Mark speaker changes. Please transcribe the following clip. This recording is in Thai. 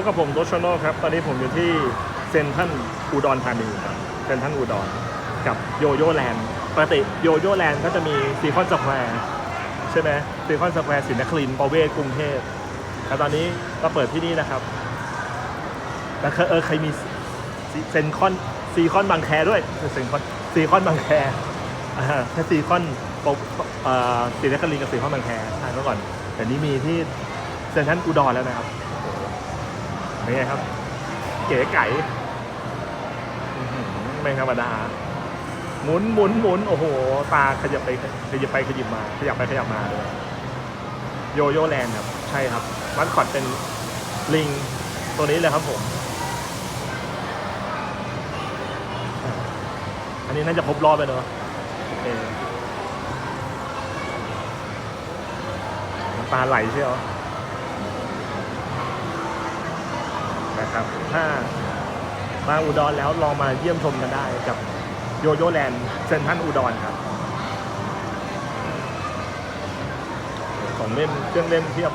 Speaker 1: พบกับผมโรชโนครับ ตอนนี้ผมอยู่ที่เซนทรัลอุดรธานีครับเซนทรัลอุดรกับโยโย่แลนด์ปกติโยโย่แลนด์ก็จะมีซีคอนสแควร์ใช่ไหมซีคอนสแควร์ศรีนครินทร์ประเวศกรุงเทพแต่ตอนนี้ก็เปิดที่นี่นะครับแล้วเคยเออใครมีเซนคอนซีคอนบางแคด้วยเซนคอนซีคอนบางแคอ่าแค่ซีคอนปกเอ่อศรีนครินทร์กับซีคอนบางแคทานก่อน แต่นี้มีที่เซนทรัลอุดรแล้วนะครับ เป็นไงครับ เก๋ไก่ไม่ธรรมดาหมุนหมุนหมุนโอ้โห ตาขยับไปขยับไปขยับมาขยับไปขยับมาเลยโยโย่แลนด์ครับ ใช่ครับมัดคอดเป็นลิงตัวนี้เลยครับผม อันนี้น่าจะครบรอบไปเนอะโอเคตาไหลใช่ไหม นะครับ ถ้ามาอุดรแล้วลองมาเยี่ยมชมกันได้กับโยโย่แลนด์เซนทรันอุดรครับ ของเล่นเครื่องเล่นเทียบ